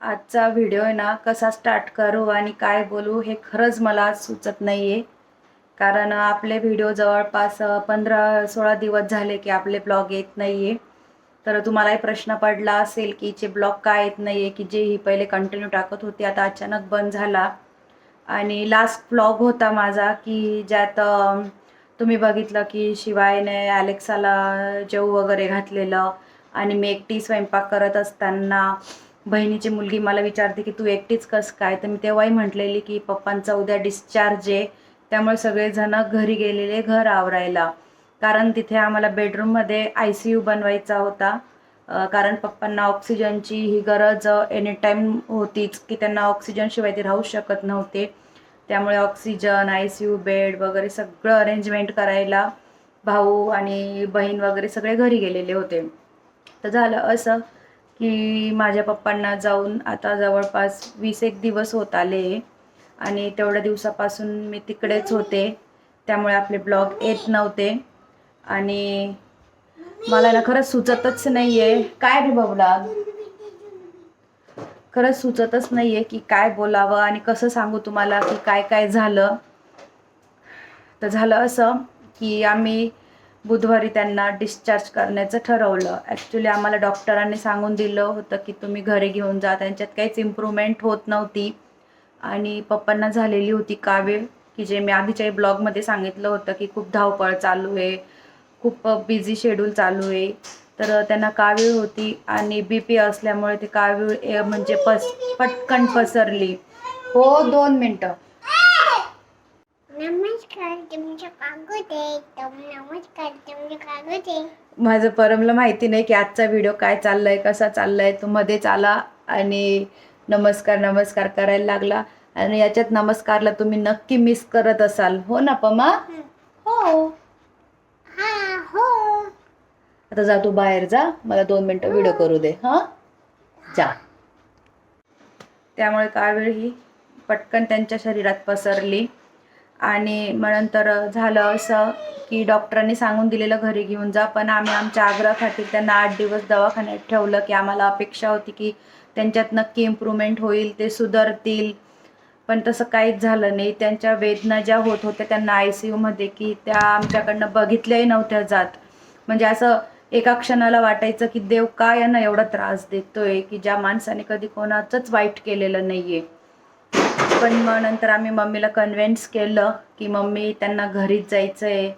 आजचा व्हिडिओ आहे ना कसा स्टार्ट करू आणि काय बोलू हे खरंच मला सुचत नाही आहे कारण आपले व्हिडिओ जवळपास पंधरा सोळा दिवस झाले की आपले ब्लॉग येत नाही आहे तर तुम्हालाही प्रश्न पडला असेल की जे ब्लॉग काय येत नाही आहे की जे ही पहिले कंटिन्यू टाकत होती आता अचानक बंद झाला. आणि लास्ट ब्लॉग होता माझा की ज्यात तुम्ही बघितलं की शिवायने ॲलेक्साला जेऊ वगैरे घातलेलं. आणि मी एकटी स्वयंपाक करत असताना बहिणीची मुलगी मला विचारते की तू एकटीच कस काय? तर मी तेव्हाही म्हटलेली की पप्पांचा उद्या डिस्चार्ज आहे. त्यामुळे सगळेजण घरी गेलेले घर आवरायला. कारण तिथे आम्हाला बेडरूममध्ये आय सी यू बनवायचा होता. कारण पप्पांना ऑक्सिजनची ही गरज एनी टाईम होतीच की त्यांना ऑक्सिजनशिवाय ते राहू शकत नव्हते. त्यामुळे oxygen I C U bed वगैरे सगळं अरेंजमेंट करायला भाऊ आणि बहीण वगैरे सगळे घरी गेलेले होते. तर झालं असं. की माझ्या पप्पांना जाऊन आता जवळपास वीस एक दिवस होत आले. आणि तेवढ्या दिवसापासून मी तिकडेच होते. त्यामुळे आपले ब्लॉग येत नव्हते. आणि मला ना खरंच सुचतच नाही आहे काय रे बाबूला? खरंच सुचतच नाही आहे की काय बोलावं आणि कसं सांगू तुम्हाला की काय काय झालं. तर झालं असं की आम्ही बुधवारी त्यांना डिस्चार्ज करण्याचं ठरवलं. ॲक्च्युली आम्हाला डॉक्टरांनी सांगून दिलं होतं की तुम्ही घरी घेऊन जा. त्यांच्यात काहीच इम्प्रूव्हमेंट होत नव्हती. आणि पप्पांना झालेली होती कावीळ की जे मी आधीच्याही ब्लॉगमध्ये सांगितलं होतं की खूप धावपळ चालू आहे खूप बिझी शेड्यूल चालू आहे. तर त्यांना कावीळ होती आणि बी पी असल्यामुळे ते कावीळ म्हणजे पस पटकन पसरली. हो दोन मिनटं नमस्कार तुमच्या कागद आहे तम नमस्कार तुमचे कागद आहे माझं परमला माहिती नाही की आजचा व्हिडिओ काय चाललाय कसा चाललाय. तो मध्येच आला आणि नमस्कार नमस्कार करायला लागला. आणि याच्यात नमस्कारला तुम्ही नक्की मिस करत असाल. हो ना पमा? हो. हा हो. आता जा तू बाहेर जा. मला दोन मिनटं व्हिडिओ करू दे. हां? जा. त्यामुळे कावीळ ही पटकन त्यांच्या शरीरात पसरली. आणि मग नंतर झालं असं की डॉक्टरांनी सांगून दिलेलं घरी घेऊन जा. पण आम्ही आमच्या आग्रहाखातील त्यांना आठ दिवस दवाखान्यात ठेवलं की आम्हाला अपेक्षा होती की त्यांच्यात नक्की इम्प्रूव्हमेंट होईल ते सुधारतील. पण तसं काहीच झालं नाही. त्यांच्या वेदना ज्या होत होत्या त्यांना आय सी यूमध्ये की त्या आमच्याकडनं बघितल्याही नव्हत्या जात. म्हणजे असं एका क्षणाला वाटायचं की देव का यांना एवढा त्रास देतोय की ज्या माणसाने कधी कोणाचंच वाईट केलेलं नाही आहे पण मग नंतर आम्ही मम्मीला कन्व्हिन्स केलं की मम्मी त्यांना घरीच जायचं आहे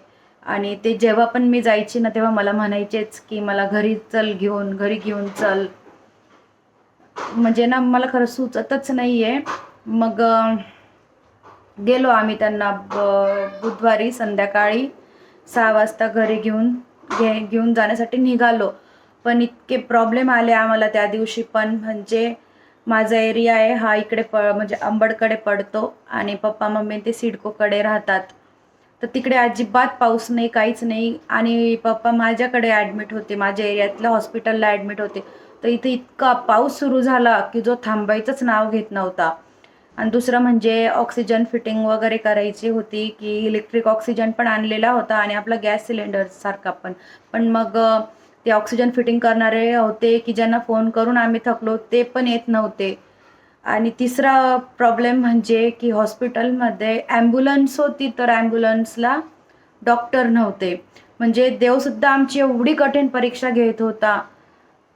आणि ते जेव्हा पण मी जायची ना तेव्हा मला म्हणायचेच की मला घरी चल घेऊन घरी घेऊन चल. म्हणजे ना मला खरं सुचतच नाही आहे मग गेलो आम्ही त्यांना ब- बुधवारी संध्याकाळी सहा वाजता घरी घेऊन घे घेऊन जाण्यासाठी निघालो. पण इतके प्रॉब्लेम आले आम्हाला त्या दिवशी पण. म्हणजे माझा एरिया आहे हा इकडे प म्हणजे अंबडकडे पडतो आणि पप्पा मम्मी ते सिडकोकडे राहतात. तर तिकडे अजिबात पाऊस नाही काहीच नाही आणि पप्पा माझ्याकडे ॲडमिट होते माझ्या एरियातल्या हॉस्पिटलला ॲडमिट होते. तर इथे इतका पाऊस सुरू झाला की जो थांबायचंच नाव घेत नव्हता. आणि दुसरं म्हणजे ऑक्सिजन फिटिंग वगैरे करायची होती की इलेक्ट्रिक ऑक्सिजन पण आणलेला होता आणि आपला गॅस सिलेंडरसारखा पण. पण मग ते ऑक्सिजन फिटिंग करणारे होते की ज्यांना फोन करून आम्ही थकलो ते पण येत नव्हते. आणि तिसरा प्रॉब्लेम म्हणजे की हॉस्पिटलमध्ये ॲम्ब्युलन्स होती तर ॲम्ब्युलन्सला डॉक्टर नव्हते. म्हणजे देवसुद्धा आमची एवढी कठीण परीक्षा घेत होता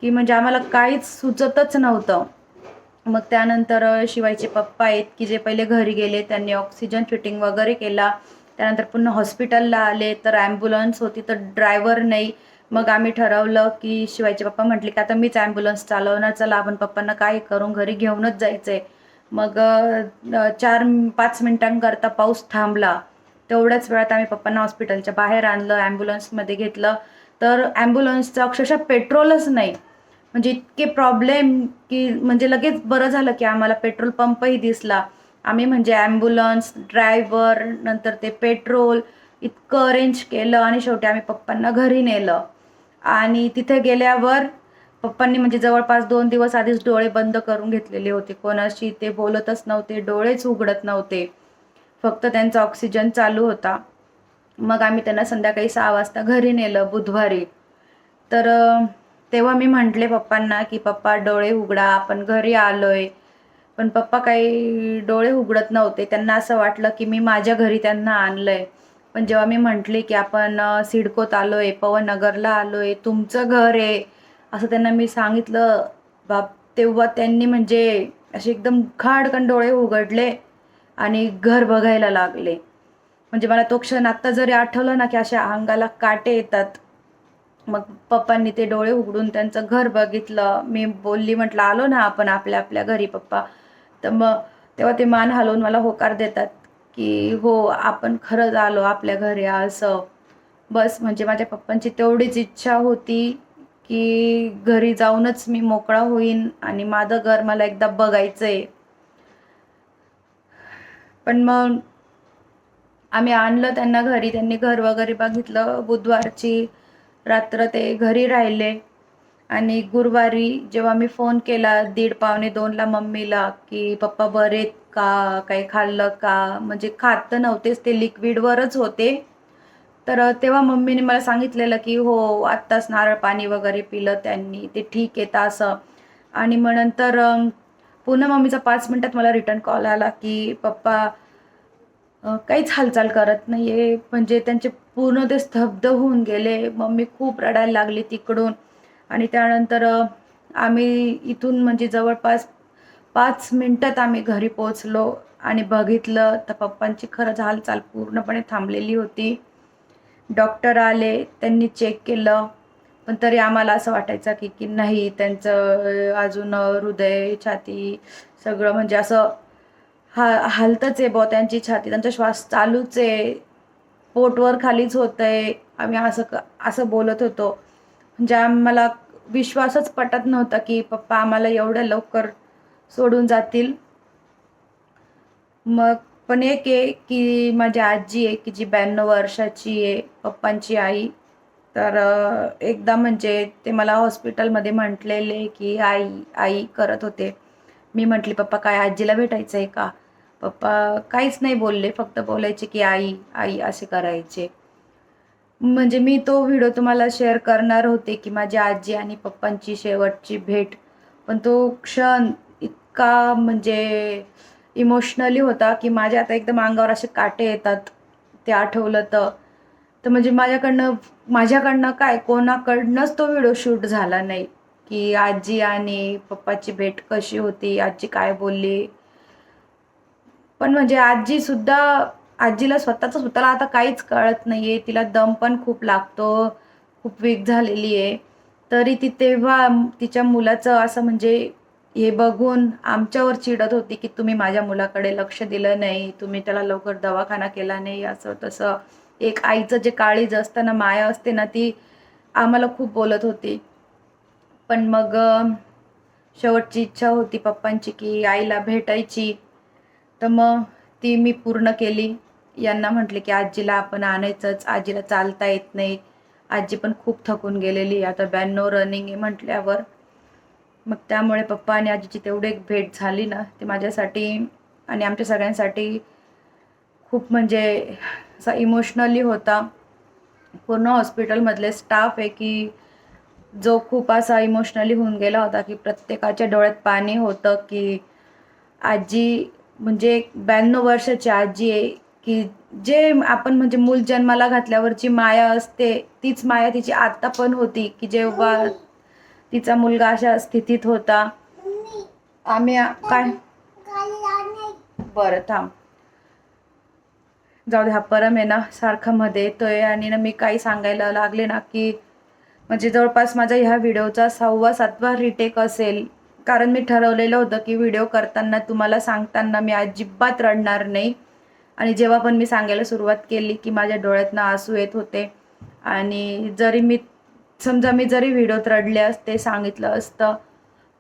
की म्हणजे आम्हाला काहीच सुचतच नव्हतं. मग त्यानंतर शिवायचे पप्पा आहेत की जे पहिले घरी गेले त्यांनी ऑक्सिजन फिटिंग वगैरे केला. त्यानंतर पुन्हा हॉस्पिटलला आले तर ॲम्ब्युलन्स होती तर ड्रायव्हर नाही. मग आम्ही ठरवलं की शिवायचे पप्पा म्हटले की आता मीच ॲम्ब्युलन्स चालवणार चला आपण पप्पांना काय करून घरी घेऊनच जायचं आहे मग चार पाच मिनिटांकरता पाऊस थांबला. तेवढ्याच वेळात आम्ही पप्पांना हॉस्पिटलच्या बाहेर आणलं ॲम्ब्युलन्समध्ये घेतलं. तर ॲम्ब्युलन्सचं अक्षरशः पेट्रोलच नाही. म्हणजे इतके प्रॉब्लेम की म्हणजे लगेच बरं झालं की आम्हाला पेट्रोल पंपही दिसला. आम्ही म्हणजे ॲम्ब्युलन्स ड्रायव्हर नंतर ते पेट्रोल इतकं अरेंज केलं आणि शेवटी आम्ही पप्पांना घरी नेलं. आणि तिथे गेल्यावर पप्पांनी म्हणजे जवळपास दोन दिवस आधीच डोळे बंद करून घेतलेले होते. कोणाशी ते बोलतच नव्हते डोळेच उघडत नव्हते. फक्त त्यांचा ऑक्सिजन चालू होता. मग आम्ही त्यांना संध्याकाळी सहा वाजता घरी नेलं बुधवारी. तर तेव्हा मी म्हटले पप्पांना की पप्पा डोळे उघडा आपण घरी आलोय. पण पप्पा काही डोळे उघडत नव्हते. त्यांना असं वाटलं की मी माझ्या घरी त्यांना आणलंय. पण जेव्हा मी म्हटले की आपण अ, सिडकोत आलोय पवननगरला आहे तुमचं घर आहे असं त्यांना मी सांगितलं बाप तेव्हा त्यांनी म्हणजे असे एकदम खाडकन डोळे उघडले आणि घर बघायला लागले. म्हणजे मला तो क्षण आत्ता जरी आठवलं ना की अशा अंगाला काटे येतात. मग पप्पांनी ते डोळे उघडून त्यांचं घर बघितलं. मी बोलली म्हटलं आलो ना आपण आपल्या आपल्या घरी पप्पा. तर मग तेव्हा ते मान हलवून मला होकार देतात. की हो आपण खरंच आलो आपल्या घरी असं. बस म्हणजे माझ्या पप्पांची तेवढीच इच्छा होती की घरी जाऊनच मी मोकळा होईन आणि माझं घर मला एकदा बघायचं आहे पण मग आम्ही आणलं त्यांना घरी त्यांनी घर वगैरे बघितलं. बुधवारची रात्र ते घरी राहिले. आणि गुरुवारी जेव्हा मी फोन केला दीड पावणे दोनला मम्मीला की पप्पा बरेत का? काही खाल्लं का? म्हणजे खात तर नव्हतेच ते लिक्विडवरच होते. तर तेव्हा मम्मीने मला सांगितलेलं की हो आत्ताच नारळ पाणी वगैरे पिलं त्यांनी ते ठीक आहे तर असं. आणि मग नंतर पुन्हा मम्मीचा पाच मिनटात मला रिटर्न कॉल आला की पप्पा काहीच हालचाल करत नाही आहे म्हणजे त्यांचे पूर्ण ते स्तब्ध होऊन गेले. मम्मी खूप रडायला लागली तिकडून. आणि त्यानंतर आम्ही इथून म्हणजे जवळपास पाच मिनटात आम्ही घरी पोचलो आणि बघितलं तर पप्पांची खरंच हालचाल पूर्णपणे थांबलेली होती. डॉक्टर आले त्यांनी चेक केलं पण तरी आम्हाला असं वाटायचं की की नाही त्यांचं अजून हृदय छाती सगळं म्हणजे असं हा हालतच आहे बुवा त्यांची छाती त्यांचा श्वास चालूच आहे. पोटवर खालीच होत आहे आम्ही असं असं बोलत होतो. म्हणजे आम्हाला विश्वासच पटत नव्हता की पप्पा आम्हाला एवढ्या लवकर सोडून जातील. मग पण एक आहे की माझी आजी आहे की जी ब्याण्णव वर्षाची आहे पप्पांची आई. तर एकदा म्हणजे ते मला हॉस्पिटलमध्ये म्हटलेले की आई आई करत होते. मी म्हटली पप्पा काय आजीला भेटायचं आहे का? पप्पा काहीच नाही बोलले फक्त बोलायचे की आई आई असे करायचे. म्हणजे मी तो व्हिडिओ तुम्हाला शेअर करणार होते की माझी आजी आणि पप्पांची शेवटची भेट. पण तो क्षण इतका म्हणजे इमोशनली होता की माझ्या आता एकदम अंगावर असे काटे येतात. ते आठवलं तर. तर म्हणजे माझ्याकडनं माझ्याकडनं काय कोणाकडनंच तो व्हिडिओ शूट झाला नाही. की आजी आणि पप्पाची भेट कशी होती आजी काय बोलली. पण म्हणजे आजीसुद्धा आजीला स्वतःचं स्वतःला आता काहीच कळत नाही आहे तिला दम पण खूप लागतो. खूप वीक झालेली आहे. तरी ती तेव्हा तिच्या मुलाचं असं म्हणजे हे बघून आमच्यावर चिडत होती की तुम्ही माझ्या मुलाकडे लक्ष दिलं नाही. तुम्ही त्याला लवकर दवाखाना केला नाही. असं तसं. एक आईचं जे काळीज असतं ना माया असते ना ती आम्हाला खूप बोलत होती. पण मग शेवटची इच्छा होती पप्पांची की आईला भेटायची. तर मग ती मी पूर्ण केली. यांना म्हटले की आजीला आपण आणायचंच. आजीला चालता येत नाही. आजी पण खूप थकून गेलेली. आहे. आता ब्याण्णव रनिंग आहे म्हटल्यावर मग त्यामुळे पप्पा आणि आजीची तेवढी एक भेट झाली ना ती माझ्यासाठी आणि आमच्या सगळ्यांसाठी खूप म्हणजे असा इमोशनली होता. पूर्ण हॉस्पिटलमधले स्टाफ आहे की जो खूप असा इमोशनली होऊन गेला होता की प्रत्येकाच्या डोळ्यात पाणी होतं की आजी म्हणजे ब्याण्णव वर्षाची आजी आहे. की जे आपण म्हणजे मूल जन्माला घातल्यावरची माया असते तीच माया तिची आत्ता पण होती की जेव्हा तिचा मुलगा अशा स्थितीत होता. आम्ही काय? बरं थांब. जाऊ दे हा परम आहे ना सारखा मध्ये येतोय आणि ना मी काही सांगायला लागले ना की म्हणजे जवळपास माझा ह्या व्हिडिओचा सहावा सातवा रिटेक असेल. कारण मी ठरवलेलं होतं की व्हिडिओ करताना तुम्हाला सांगताना मी अजिबात रडणार नाही. आणि जेव्हा पण मी सांगायला सुरुवात केली की माझ्या डोळ्यातनं आसू येत होते आणि जरी मी समजा मी जरी व्हिडिओत रडले असते सांगितलं असतं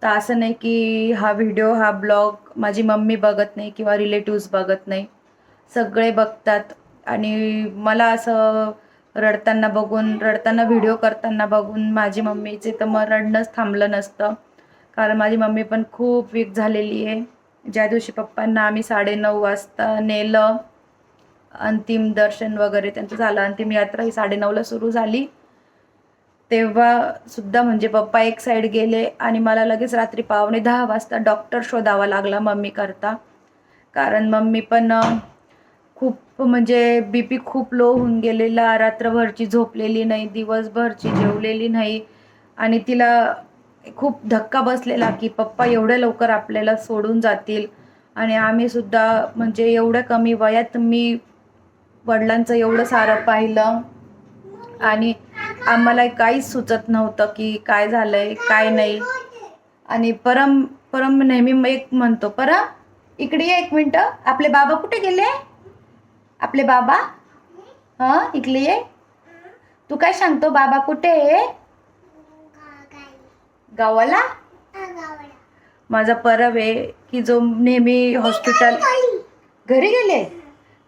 तर असं नाही की हा व्हिडिओ हा ब्लॉग माझी मम्मी बघत नाही किंवा रिलेटिव्स बघत नाही. सगळे बघतात आणि मला असं रडताना बघून रडताना व्हिडिओ करताना बघून माझी मम्मीचे तर मग रडणंच थांबलं नसतं. कारण माझी मम्मी पण खूप वीक झालेली आहे. ज्या दिवशी पप्पांना आम्ही साडेनऊ वाजता नेलं अंतिम दर्शन वगैरे त्यांचं झालं अंतिम यात्रा ही साडेनऊला सुरू झाली. तेव्हा सुद्धा म्हणजे पप्पा एक साईड गेले आणि मला लगेच रात्री पावणे दहा वाजता डॉक्टर शोधावा लागला मम्मी करता. कारण मम्मी पण खूप म्हणजे बी पी खूप लो होऊन गेलेला रात्रभरची झोपलेली नाही दिवसभरची जेवलेली नाही. आणि तिला खूप धक्का बसलेला की पप्पा एवढ्या लवकर आपल्याला सोडून जातील. आणि आम्ही सुद्धा म्हणजे एवढ्या कमी वयात मी वडिलांचं एवढं सारं पाहिलं. आणि आम्हाला काहीच सुचत नव्हतं की काय झालंय काय नाही. आणि परम परम नेहमी मग एक म्हणतो परम इकडे ये एक मिनटं. आपले बाबा कुठे गेले? आपले बाबा? हां इकडे ये. तू काय सांगतो बाबा कुठे आहे? गावाला? माझा परब आहे की जो नेहमी हॉस्पिटल घरी गेले.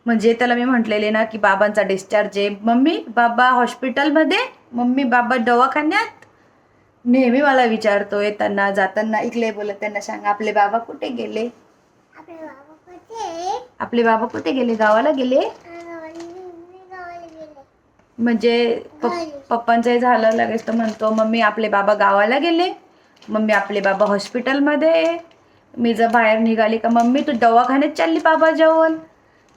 म्हणजे त्याला मी म्हटलेले ना की बाबांचा डिस्चार्ज आहे. मम्मी बाबा हॉस्पिटलमध्ये मम्मी बाबा दवाखान्यात? नेहमी मला विचारतो येताना जाताना इकडे बोलत त्यांना सांग आपले बाबा कुठे गेले? आपले बाबा कुठे? आपले बाबा कुठे गेले? गावाला गेले? गावाला गेले म्हणजे पप- पप्पांचं हे झालं लगेच तो म्हणतो मम्मी आपले बाबा गावाला गेले. मम्मी आपले बाबा हॉस्पिटलमध्ये. मी जर बाहेर निघाली का मम्मी तू दवाखान्यात चालली बाबा जवळ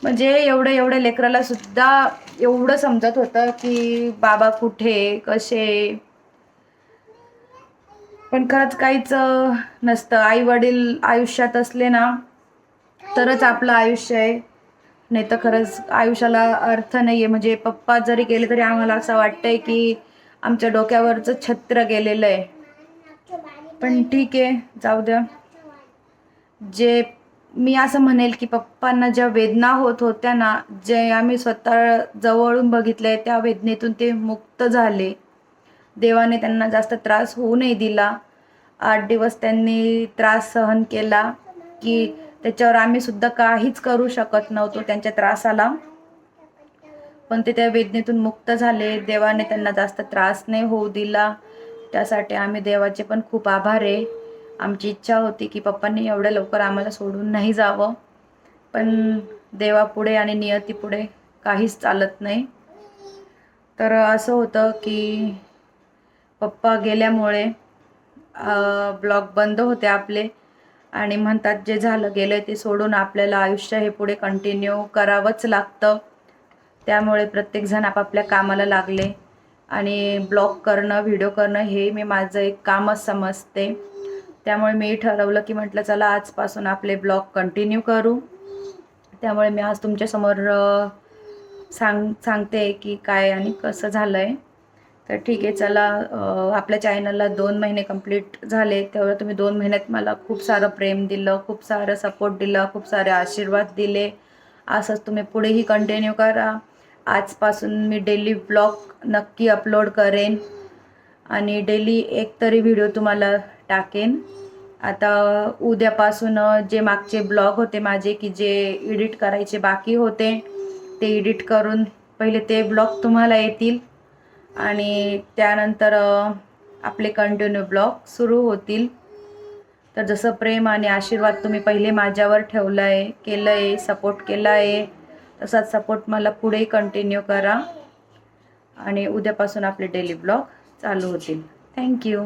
म्हणजे एवढं एवढं लेकराला सुद्धा एवढं समजत होतं की बाबा कुठे कसे पण खरंच काहीच नसतं. आई वडील आयुष्यात असले ना तरच आपलं आयुष्य आहे. नाही तर खरंच आयुष्याला अर्थ नाही आहे म्हणजे पप्पा जरी गेले तरी आम्हाला असं वाटतंय की आमच्या डोक्यावरचं छत्र गेलेलं आहे. पण ठीक आहे जाऊ द्या. जे मी असं म्हणेल की पप्पांना ज्या वेदना होत होत्या ना जे आम्ही स्वतः जवळून बघितलंय त्या वेदनेतून ते मुक्त झाले. देवाने त्यांना जास्त त्रास होऊ नाही दिला. आठ दिवस त्यांनी त्रास सहन केला की त्याच्यावर आम्ही सुद्धा काहीच करू शकत नव्हतो त्यांच्या त्रासाला. पण ते त्या वेदनेतून मुक्त झाले. देवाने त्यांना जास्त त्रास नाही होऊ दिला. त्यासाठी आम्ही देवाचे पण खूप आभार आहे. आमची इच्छा होती की पप्पांनी एवढ्या लवकर आम्हाला सोडून नाही जावं. पण देवापुढे आणि नियतीपुढे काहीच चालत नाही. तर असं होतं की पप्पा गेल्यामुळे ब्लॉग बंद होते आपले. आणि म्हणतात जे झालं गेलं ते सोडून आपल्याला आयुष्य हे पुढे कंटिन्यू करावंच लागतं. त्यामुळे प्रत्येकजण आपापल्या कामाला लागले. आणि ब्लॉग करणं व्हिडिओ करणं हे मी माझं एक कामच समजते. त्यामुळे मी ठरवलं की म्हटलं चला आजपासून आपले ब्लॉग कंटिन्यू करू. त्यामुळे मी आज तुमच्यासमोर सांग सांगते की काय आणि कसं झालं आहे तर ठीक आहे चला आपल्या चॅनलला दोन महिने कंप्लीट झाले तेव्हा तुम्ही दोन महिन्यात मला खूप सारं प्रेम दिलं खूप सारं सपोर्ट दिलं खूप सारे आशीर्वाद दिले. असंच तुम्ही पुढेही कंटिन्यू करा. आजपासून मी डेली ब्लॉग नक्की अपलोड करेन. आणि डेली एक तरी व्हिडिओ तुम्हाला टाकेन. आता उद्यापासून जे मागचे ब्लॉग होते माझे की जे एडिट करायचे बाकी होते ते एडिट करून पहिले ते ब्लॉग तुम्हाला येतील. आणि त्यानंतर आपले कंटिन्यू ब्लॉग सुरू होतील. तर जसं प्रेम आणि आशीर्वाद तुम्ही पहिले माझ्यावर ठेवलं आहे केलं आहे सपोर्ट केला आहे तसाच सपोर्ट मला पुढेही कंटिन्यू करा. आणि उद्यापासून आपले डेली ब्लॉग चालू होतील. थँक्यू